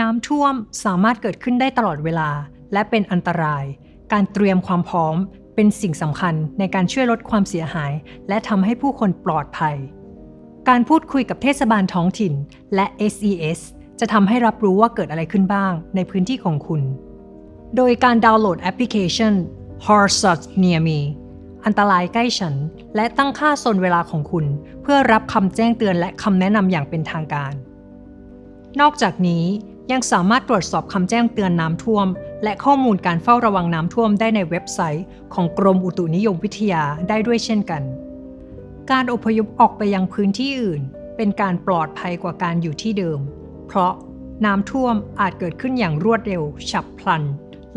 น้ำท่วมสามารถเกิดขึ้นได้ตลอดเวลา และเป็นอันตราย การเตรียมความพร้อมเป็นสิ่งสำคัญในการช่วยลดความเสียหาย และทำให้ผู้คนปลอดภัย การพูดคุยกับเทศบาลท้องถิ่นและ SES จะทำให้รับรู้ว่าเกิดอะไรขึ้นบ้างในพื้นที่ของคุณ โดยการดาวน์โหลดแอปพลิเคชัน Horsat Near Me อันตรายใกล้ฉัน และตั้งค่าโซนเวลาของคุณ เพื่อรับคำแจ้งเตือนและคำแนะนำอย่างเป็นทางการ นอกจากนี้ ยังสามารถตรวจสอบคำแจ้งเตือนน้ำท่วม และข้อมูลการเฝ้าระวังน้ำท่วมได้ในเว็บไซต์ ของกรมอุตุนิยมวิทยาได้ด้วยเช่นกัน การอพยพออกไปยังพื้นที่อื่น เป็นการปลอดภัยกว่าการอยู่ที่เดิม เพราะน้ำท่วมอาจเกิดขึ้นอย่างรวดเร็ว ฉับพลัน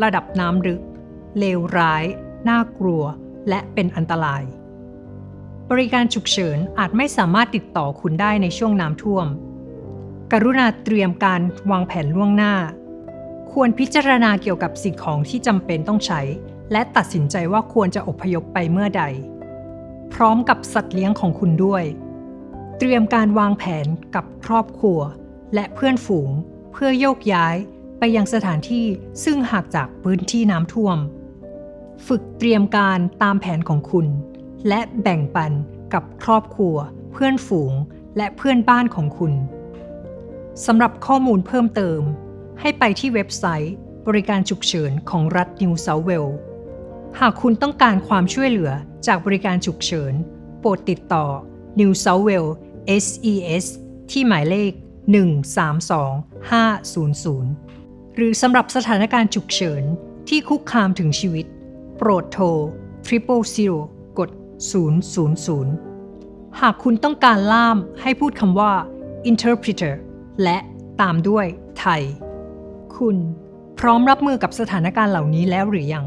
ระดับน้ำลึก เลวร้าย น่ากลัว และเป็นอันตราย บริการฉุกเฉินอาจไม่สามารถติดต่อคุณได้ในช่วงน้ำท่วม กรุณาเตรียมการวางแผนล่วงหน้า ควรพิจารณาเกี่ยวกับสิ่งของที่จำเป็นต้องใช้ และตัดสินใจว่าควรจะอพยพไปเมื่อใด พร้อมกับสัตว์เลี้ยงของคุณด้วย เตรียมการวางแผนกับครอบครัว และเพื่อนฝูง เพื่อโยกย้ายไปยังสถานที่ซึ่งห่างจากพื้นที่น้ำท่วม ฝึกเตรียมการตามแผนของคุณ และแบ่งปันกับครอบครัว เพื่อนฝูง และเพื่อนบ้านของคุณ สำหรับข้อมูลเพิ่มเติม ให้ไปที่เว็บไซต์ บริการฉุกเฉินของรัฐนิวเซาเวลหากคุณต้องการความช่วยเหลือจากบริการฉุกเฉิน โปรดติดต่อ New South Wales SES ที่หมายเลข 132500 หรือสำหรับสถานการณ์ฉุกเฉินที่คุกคามถึงชีวิต โปรดโทร triple zero กด 000 หากคุณต้องการล่ามให้พูดคำว่า interpreter และตามด้วยไทย คุณพร้อมรับมือกับสถานการณ์เหล่านี้แล้วหรือยัง